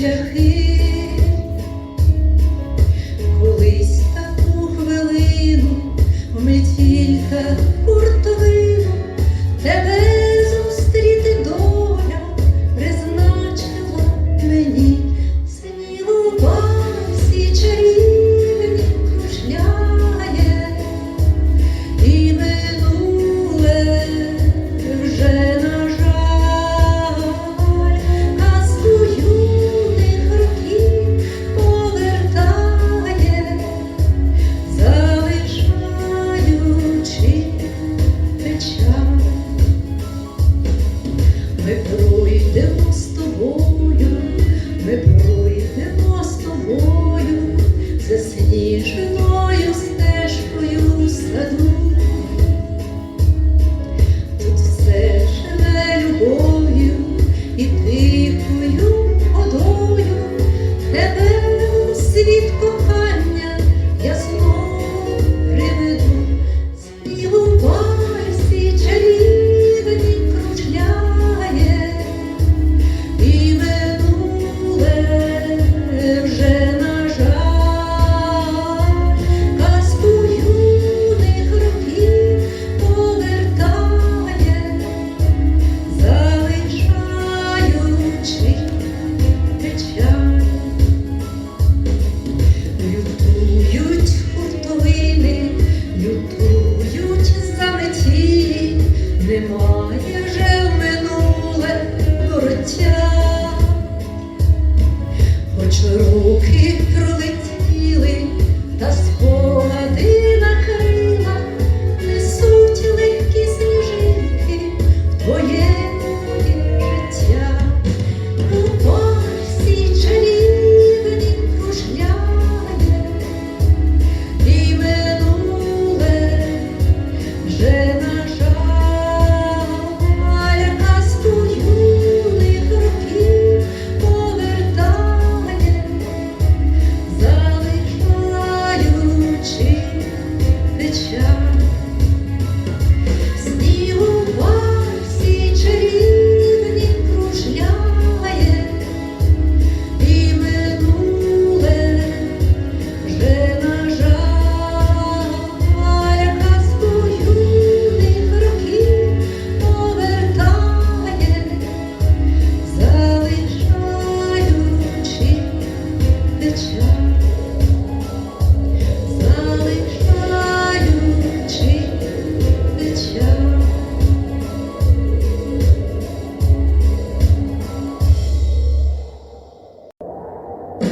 Jerry. немає вже в минуле вороття, хоч руки пролетіли та